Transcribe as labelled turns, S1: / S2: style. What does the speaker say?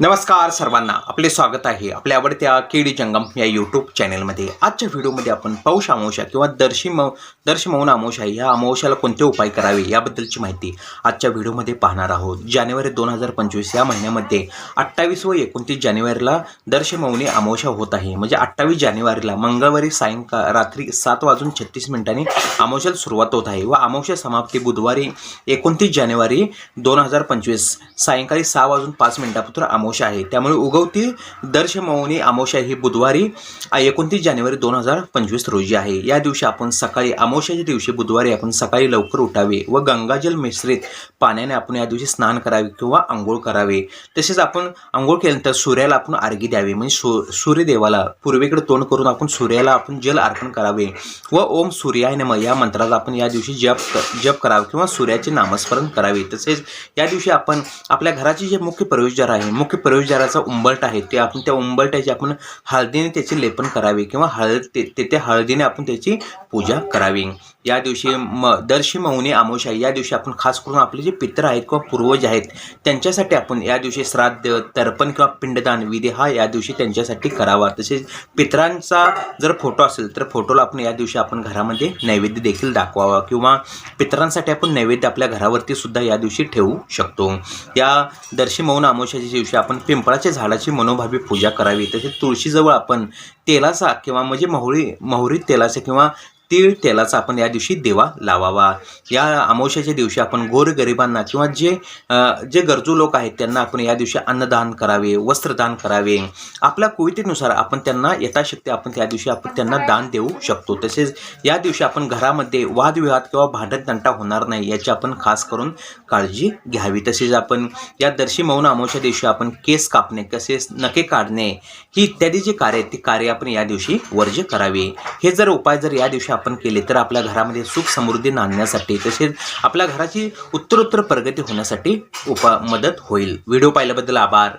S1: नमस्कार सर्वांना. आपले स्वागत आहे आपल्या आवडत्या केडी जंगम या यूट्यूब चॅनलमध्ये आजच्या व्हिडिओमध्ये आपण पौष अमावस्या किंवा दर्शी मौ दर्श मौन अमावस्या या अमावश्याला कोणते उपाय करावे याबद्दलची माहिती आजच्या व्हिडिओमध्ये पाहणार आहोत. जानेवारी दोन हजार पंचवीस या महिन्यामध्ये अठ्ठावीस व एकोणतीस जानेवारीला दर्श मौनी होत आहे. म्हणजे अठ्ठावीस जानेवारीला मंगळवारी सायंकाळ रात्री सात वाजून छत्तीस मिनिटांनी अमावश्याला सुरुवात होत आहे व अमावस्या समाप्ती बुधवारी एकोणतीस जानेवारी दोन हजार पंचवीस सायंकाळी सहा वाजून पाच मिनिटापासून अमावस्या आहे. त्यामुळे उगवती दर्श मौनी ही बुधवारी एकोणतीस जानेवारी दोन हजार पंचवीस रोजी आहे. या दिवशी आपण सकाळी अमावस्याच्या दिवशी बुधवारी आपण सकाळी लवकर उठावे व गंगाजल मिश्रित पाण्याने आपण या दिवशी स्नान करावे किंवा आंघोळ करावे. तसेच आपण आंघोळ केल्यानंतर सूर्याला आपण अर्घ्य द्यावे. म्हणजे सू सूर्यदेवाला पूर्वेकडे तोंड करून आपण सूर्याला आपण जल अर्पण करावे व ओम सूर्याय नम या मंत्राचा आपण या दिवशी जप जप करावे किंवा सूर्याचे नामस्मरण करावे. तसेच या दिवशी आपण आपल्या घराचे जे मुख्य प्रवेशद्वार आहे मुख्य प्रवेशद्वाराचा उंबरट आहे ते आपण त्या उंबरट्याची आपण हळदीने त्याचे लेपन करावे किंवा हळद ते ते- त्या हळदीने आपण त्याची पूजा करावी. या दिवशी म दर्शी मौनी आमोशा या दिवशी आपण खास करून आपले जे पित्र आहेत किंवा पूर्वज आहेत त्यांच्यासाठी आपण या दिवशी श्राद्ध तर्पण किंवा पिंडदान विधी हा या दिवशी त्यांच्यासाठी करावा. तसेच पित्रांचा जर फोटो असेल तर फोटोला आपण या दिवशी आपण घरामध्ये नैवेद्य देखील दाखवावा किंवा पितरांसाठी आपण नैवेद्य आपल्या घरावरती सुद्धा या दिवशी ठेवू शकतो. या दर्शी मौन आमोशाच्या दिवशी आपण पिंपळाच्या झाडाची मनोभावी पूजा करावी. तसेच तुळशीजवळ आपण तेलाचा किंवा म्हणजे मोहरी मोहरी तेलाचा किंवा तीळ तेलाचा आपण या दिवशी देवा लावावा. या अमावश्याच्या दिवशी आपण गोरगरिबांना किंवा जे जे गरजू लोक आहेत त्यांना आपण या दिवशी अन्नदान करावे वस्त्रदान करावे. आपल्या कुवितेनुसार आपण त्यांना यथाशक्ती आपण त्या दिवशी आपण त्यांना दान देऊ शकतो. तसेच या दिवशी आपण घरामध्ये वादविवाद किंवा भांडणतंटा होणार नाही याची आपण खास करून काळजी घ्यावी. तसेच आपण या दर्शी मौन अमावश्या दिवशी आपण केस कापणे तसेच नखे काढणे ही इत्यादी जी कार्य आहेत ती कार्य आपण या दिवशी वर्ज्य करावी. हे जर उपाय जर या दिवशी आपण केले तर आपल्या घरामध्ये सुख समृद्धी नांदण्यासाठी तसेच आपल्या घराची उत्तरोत्तर प्रगती होण्यासाठी उपा मदत होईल. व्हिडिओ पाहिल्याबद्दल आभार.